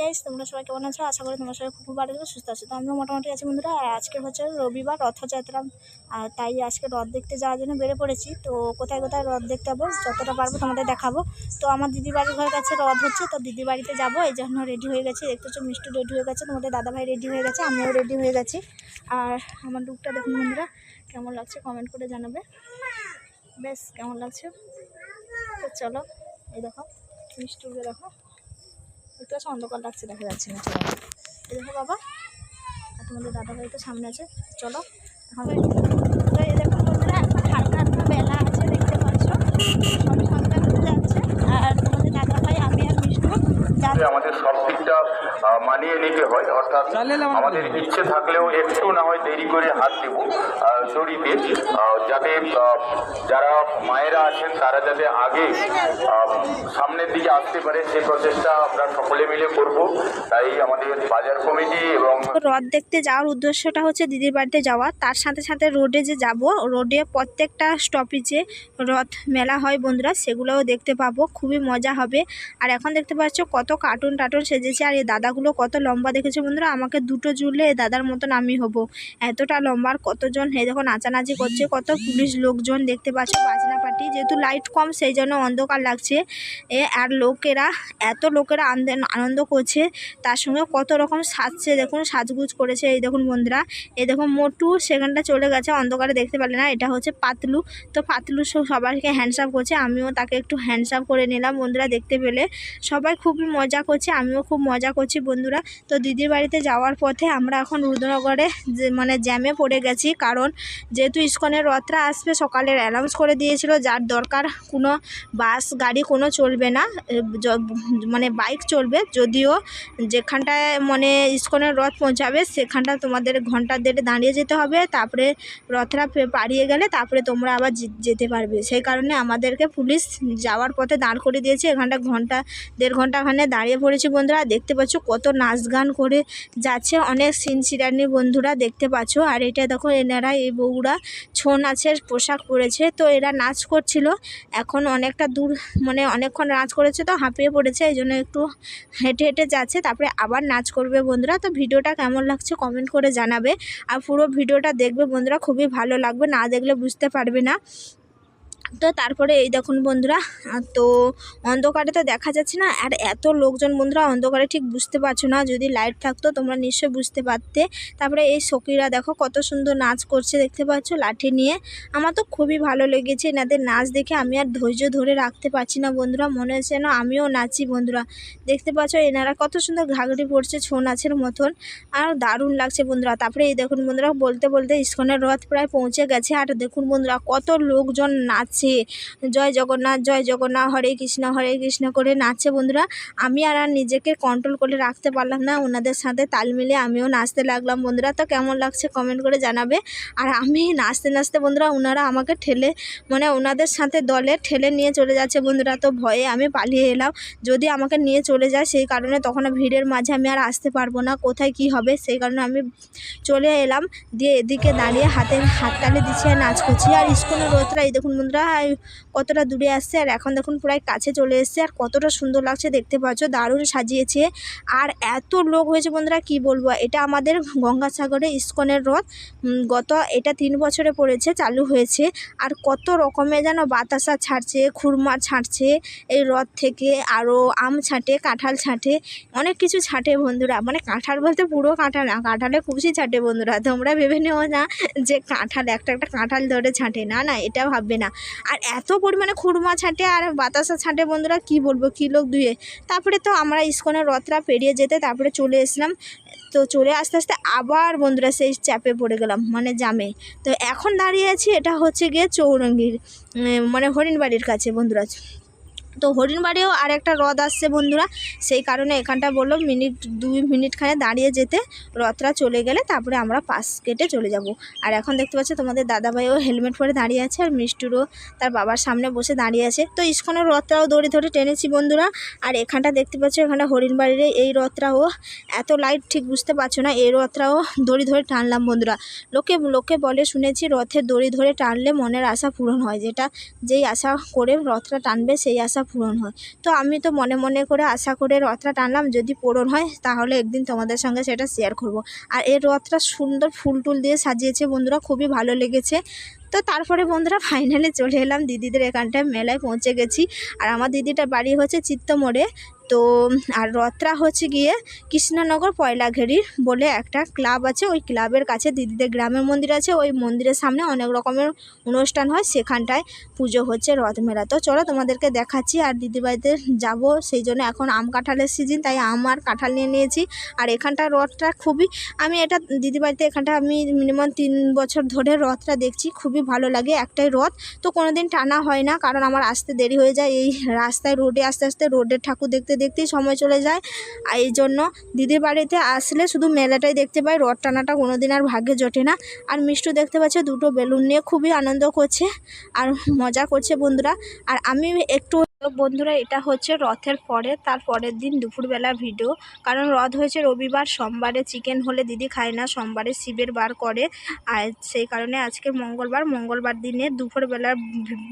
Guys তোমরা সবাই কেমন আছো? আশা করি তোমরা সবাই খুব ভালো আছো, সুস্থ আছো। তো আমিও মোটামুটি আছি বন্ধুরা। আর আজকে হচ্ছে রবিবার, রথযাত্রা। আর তাই আজকে রথ দেখতে যাওয়ার জন্য বেড়ে পড়েছি। তো কোথায় কোথায় রথ দেখতে যাব, যতটা পারব তোমাদের দেখাবো। তো আমার দিদি বাড়ির ঘর কাছে রথ হচ্ছে, তো দিদি বাড়িতে যাব। এই জন্য রেডি হয়ে গেছে। দেখতে হচ্ছে মিষ্টি রেডি হয়ে গেছে, তোমাদের দাদাভাই রেডি হয়ে গেছে, আমিও রেডি হয়ে গেছি। আর আমার লুকটা দেখুন বন্ধুরা, কেমন লাগছে কমেন্ট করে জানাবে। বেশ, কেমন লাগছে? তো চলো, এই দেখো, মিষ্টিকে দেখো। একটু আছে, অন্ধকার লাগছে, দেখা যাচ্ছে না, চলো। এই দেখো বাবা, আর তোমাদের দাদা ভাই তো সামনে আছে, চলো। এখন এই দেখো বন্ধুরা এখন হালকা হালকা বেলা আছে, দেখতে পাচ্ছ। সব সন্ধ্যা যাচ্ছে, আর তোমাদের দাদা ভাই, আমি আর মিষ্টি যে আমাদের সব দিকটা আহ, মানিয়ে নিতে হয় অর্থাৎ আমাদের ইচ্ছে থাকলেও একটু না হয় দেরি করে হাত দেব আহ, যাতে যারা মায়েরা আছেন তারা যাতে আগে সামনের দিকে আসতে পারে সেই প্রচেষ্টা আমরা সকলে মিলে করব। তাই আমাদের বাজার কমিটি এবং রথ দেখতে যাওয়ার উদ্দেশ্যটা হচ্ছে দিদির বাড়িতে যাওয়া। তার সাথে সাথে রোডে যে যাব রোডে প্রত্যেকটা স্টপেজে রথ মেলা হয় বন্ধুরা সেগুলোও দেখতে পাবো। খুবই মজা হবে। আর এখন দেখতে পাচ্ছ কত কার্টুন টার্টুন সেজেছে আর এই দাদাগুলো কত লম্বা দেখেছ বন্ধুরা? আমাকে দুটো জুলে দাদার মতন আমি হব। এতটা লম্বা আর কতজন? হে দেখো নাচানাচি করছে, কত পুলিশ লোকজন দেখতে পাচ্ছ, বাজনা পার্টি যেহেতু লাইট কম, সেই জন্য অন্ধকার লাগছে। এ, আর লোকেরা, এত লোকেরা আনন্দ- করছে। তার সঙ্গে কত রকম সাজছে, দেখুন, সাজগুজ করেছে এই দেখুন বন্ধুরা। এই দেখুন, মোটু সেখানটা চলে গেছে, অন্ধকারে দেখতে পারলে না। এটা হচ্ছে পাতলু। তো পাতলু সব সবাইকে হ্যান্ডসাপ করছে, আমিও তাকে একটু হ্যান্ডসাপ করে নিলাম বন্ধুরা দেখতে পেলে। সবাই খুবই মজা করছে, আমিও খুব মজা করছি বন্ধুরা। তো দিদির বাড়িতে যাওয়ার পথে আমরা এখন রুদ্রনগরে মানে জ্যামে পড়ে গেছি। কারণ যেহেতু ইস্কনের রথরা আসবে, সকালের অ্যানাউন্স করে দিয়েছিল যার দরকার, কোনো বাস, গাড়ি, কোনো চলবে না। মানে বাইক চলবে, যদিও যেখানটায় মানে ইস্কনের রথ পৌঁছাবে, সেখানটা তোমাদের ঘণ্টা দেড়ে দাঁড়িয়ে যেতে হবে, তারপরে রথরা পাড়িয়ে গেলে তারপরে তোমরা আবার যেতে পারবে। সেই কারণে আমাদেরকে পুলিশ যাওয়ার পথে দাঁড় করে দিয়েছে, এখানটা ঘণ্টা দেড় ঘন্টাখানে দাঁড়িয়ে পড়েছি বন্ধুরা। দেখতে পাচ্ছ কত নাচ গান করে যাচ্ছে, অনেক সিনসিরানি বন্ধুরা দেখতে পাচ্ছ। আর এটা দেখো, এনারা, এই বউরা, ছৌ নাচের পোশাক পরেছে। তো এরা নাচ করছিল। এখন অনেকটা দূর মানে অনেকক্ষণ নাচ করেছে তো হাঁপিয়ে পড়েছে, এই জন্য একটু হেঁটে হেঁটে যাচ্ছে, তারপরে আবার নাচ করবে বন্ধুরা। তো ভিডিওটা কেমন লাগছে কমেন্ট করে জানাবে, আর পুরো ভিডিওটা দেখবে বন্ধুরা, খুবই ভালো লাগবে, না দেখলে বুঝতে পারবে না। তো তারপরে এই দেখুন বন্ধুরা, তো অন্ধকারে তো দেখা যাচ্ছে না, আর এত লোকজন বন্ধুরা অন্ধকারে ঠিক বুঝতে পারছ না, যদি লাইট থাকতো তোমরা নিশ্চয়ই বুঝতে পারতে। তারপরে এই সখীরা দেখো কত সুন্দর নাচ করছে, দেখতে পাচ্ছ লাঠি নিয়ে। আমার তো খুবই ভালো লেগেছে এনাদের নাচ দেখে, আমি আর ধৈর্য ধরে রাখতে পারছি না বন্ধুরা, মনে হচ্ছে যেন আমিও নাচি বন্ধুরা। দেখতে পাচ্ছ এনারা কত সুন্দর ঘাগড়ি পড়ছে ছৌ নাচের মতন, আর দারুণ লাগছে বন্ধুরা। তারপরে এই দেখুন বন্ধুরা, বলতে বলতে ইস্কনের রথ প্রায় পৌঁছে গেছে, আর দেখুন বন্ধুরা কত লোকজন নাচছে জয় জগন্নাথ জয় জগন্নাথ, হরে কৃষ্ণ হরে কৃষ্ণ করে নাচছে বন্ধুরা। আমি আর আর নিজেকে কন্ট্রোল করে রাখতে পারলাম না, ওনাদের সাথে তাল মিলে আমিও নাচতে লাগলাম বন্ধুরা। তো কেমন লাগছে কমেন্ট করে জানাবে। আর আমি নাচতে নাচতে বন্ধুরা, ওনারা আমাকে ঠেলে মানে ওনাদের সাথে দলে ঠেলে নিয়ে চলে যাচ্ছে বন্ধুরা। তো ভয়ে আমি পালিয়ে এলাম। যদি আমাকে নিয়ে চলে যায় সেই কারণে তখন ভিড়ের মাঝে আমি আর আসতে পারব না, কোথায় কি হবে সেই কারণে আমি চলে এলাম। দিয়ে এদিকে দাঁড়িয়ে হাতে হাততালি দিচ্ছি আর নাচ করছি। আর স্কুলের রোদরা এই দেখুন বন্ধুরা কতটা দূরে আসছে আর এখন দেখুন প্রায় কাছে চলে এসছে আর কতটা সুন্দর লাগছে দেখতে পাচ্ছ, দারুণ সাজিয়েছে। আর এত লোক হয়েছে বন্ধুরা, কি বলব? এটা আমাদের গঙ্গাসাগরে ইস্কনের রথ। গত এটা তিন বছরে পড়েছে, চালু হয়েছে। আর কত রকমের যেন বাতাসা ছাড়ছে, খুরমা ছাড়ছে এই রথ থেকে। আরও আম ছাঁটে, কাঁঠাল ছাঁটে, অনেক কিছু ছাঁটে বন্ধুরা। মানে কাঁঠাল বলতে পুরো কাঁঠাল না, কাঁঠালে খুশি ছাঁটে বন্ধুরা। তোমরা ভেবে নেও না যে কাঁঠাল, একটা একটা কাঁঠাল ধরে ছাঁটে। না না, এটা ভাববে না। আর এত পরিমাণে খুরমা ছাঁটে আর বাতাসা ছাঁটে বন্ধুরা, কি বলব? কিলো দুয়ে তারপরে তো আমরা ইস্কনের রথটা পেরিয়ে যেতে তারপরে চলে এসলাম তো চলে আস্তে আস্তে আবার বন্ধুরা সেই চাপে পড়ে গেলাম মানে জামে। তো এখন দাঁড়িয়ে আছি, এটা হচ্ছে গিয়ে চৌরঙ্গির মানে হরিণবাড়ির কাছে বন্ধুরা। তো হরিণবাড়িও আর একটা হ্রদ আসছে বন্ধুরা। সেই কারণে এখানটা বলল মিনিট, দুই মিনিটখানে দাঁড়িয়ে যেতে। রথটা চলে গেলে তারপরে আমরা পাস কেটে চলে যাব। আর এখন দেখতে পাচ্ছ তোমাদের দাদাভাইও হেলমেট পরে দাঁড়িয়ে আছে আর মিষ্টুরও তার বাবার সামনে বসে দাঁড়িয়ে আছে। তো ইস্কনের রথটাও দড়ি ধরে টেনেছি বন্ধুরা। আর এখানটা দেখতে পাচ্ছ এখানে হরিণবাড়ির এই রথটাও। এত লাইট ঠিক বুঝতে পারছ না, এই রথটাও দড়ি ধরে টানলাম বন্ধুরা। লোকে লোকে বলে শুনেছি রথের দড়ি ধরে টানলে মনের আশা পূরণ হয়। যেটা যেই আশা করে রথটা টানবে সেই আশা আশা পূরণ হয়। তো আমি তো মনে মনে করে আশা করে রথটা টানলাম, যদি পূরণ হয় তাহলে একদিন তোমাদের সঙ্গে সেটা শেয়ার করব। আর এই রথটা সুন্দর ফুল টুল দিয়ে সাজিয়েছে বন্ধুরা, খুবই ভালো লেগেছে। তো তারপরে বন্ধুরা ফাইনালে চলে এলাম দিদিদের এখানটায়, মেলায় পৌঁছে গেছি। আর আমার দিদিটার বাড়ি হচ্ছে চিত্তমোড়ে। তো, আর রথটা হচ্ছে গিয়ে কৃষ্ণনগর পয়লাঘেরির বলে একটা ক্লাব আছে। ওই ক্লাবের কাছে দিদিদের গ্রামের মন্দির আছে। ওই মন্দিরের সামনে অনেক রকমের অনুষ্ঠান হয়। সেখানটায় পুজো হচ্ছে রথ মেলা। তো চলো তোমাদেরকে দেখাচ্ছি আর দিদির বাড়িতে যাব। সেই জন্য এখন আম কাঁঠালের সিজন তাই আম আর কাঁঠাল নিয়ে নিয়েছি। আর এখানটার রথটা খুবই, আমি এটা দিদি বাড়িতে এখানটা আমি মিনিমাম তিন বছর ধরে রথটা দেখছি। খুবই ভালো লাগে একটাই রথ। তো কোনোদিন টানা হয় না, কারণ আমার আসতে দেরি হয়ে যায়। এই রাস্তায় রোডে আস্তে আস্তে রোডের ঠাকুর দেখতে দেখতেই সময় চলে যায়। আর এই জন্য দিদির বাড়িতে আসলে শুধু মেলাটাই দেখতে পাই রড টানাটা কোনো দিন আর ভাগ্যে জোটে না। আর মিষ্টু দেখতে পাচ্ছে দুটো বেলুন নিয়ে খুবই আনন্দ করছে আর মজা করছে বন্ধুরা। আর আমি একটু তো বন্ধুরা, এটা হচ্ছে রথের পরে, তার পরের দিন দুপুরবেলা ভিডিও। কারণ রথ হয়েছে রবিবার, সোমবারে চিকেন হলে দিদি খায় না, সোমবারে শিবের বার করে। আর সেই কারণে আজকে মঙ্গলবার মঙ্গলবার দিনে দুপুরবেলার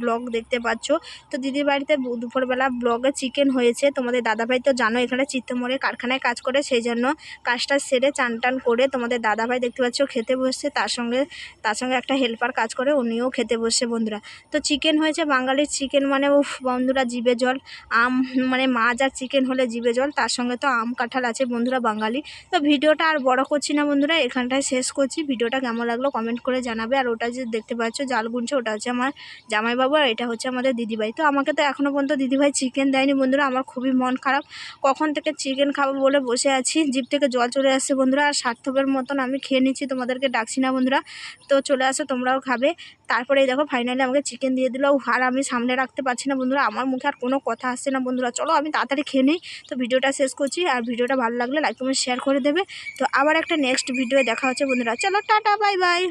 ব্লগ দেখতে পাচ্ছ। তো দিদির বাড়িতে দুপুরবেলা ব্লগে চিকেন হয়েছে। তোমাদের দাদাভাই তো জানো, এখানে চিত্তমোড়ে কারখানায় কাজ করে, সেই জন্য কাজটা সেরে চান টান করে তোমাদের দাদাভাই দেখতে পাচ্ছ, খেতে বসছে। তার সঙ্গে তার সঙ্গে একটা হেল্পার কাজ করে, উনিও খেতে বসছে বন্ধুরা। তো চিকেন হয়েছে বাঙালির চিকেন মানে উফ, বন্ধুরা জিভে জল, আম মানে মাছ আর চিকেন হলে জিভে জল, তার সঙ্গে তো আম কাঁঠাল আছে বন্ধুরা বাঙালি। তো ভিডিওটা আর বড় করছি না বন্ধুরা, এখানটায় শেষ করছি। ভিডিওটা কেমন লাগল কমেন্ট করে জানাবে। আর ওটা যে দেখতে পাচ্ছ জাল গুনছে, ওটা হচ্ছে আমার জামাইবাবু আর এটা হচ্ছে আমাদের দিদিভাই। তো আমাকে তো এখনও পর্যন্ত দিদিভাই চিকেন দেয়নি বন্ধুরা, আমার খুবই মন খারাপ। কখন থেকে চিকেন খাব বলে বসে আছি, জিভ থেকে জল চলে আসছে বন্ধুরা, আর সার্থকের মতন আমি খেয়ে নিচ্ছি, তোমাদেরকে ডাকছি না বন্ধুরা। তো চলে আসো, তোমরাও খাবে। তারপরে দেখো ফাইনালি আমাকে চিকেন দিয়ে দিল। আর আমি সামনে রাখতে পারছি না বন্ধুরা, আমার মুখে আর কোনো কথা আসছে না বন্ধুরা। চলো আমি তাড়াতাড়ি খেয়ে নিই। তো ভিডিওটা শেষ করছি। আর ভিডিওটা ভালো লাগলে লাইক কমেন্ট শেয়ার করে দেবে। তো আবার একটা নেক্সট ভিডিও দেখা হচ্ছে বন্ধুরা। চলো টাটা বাই বাই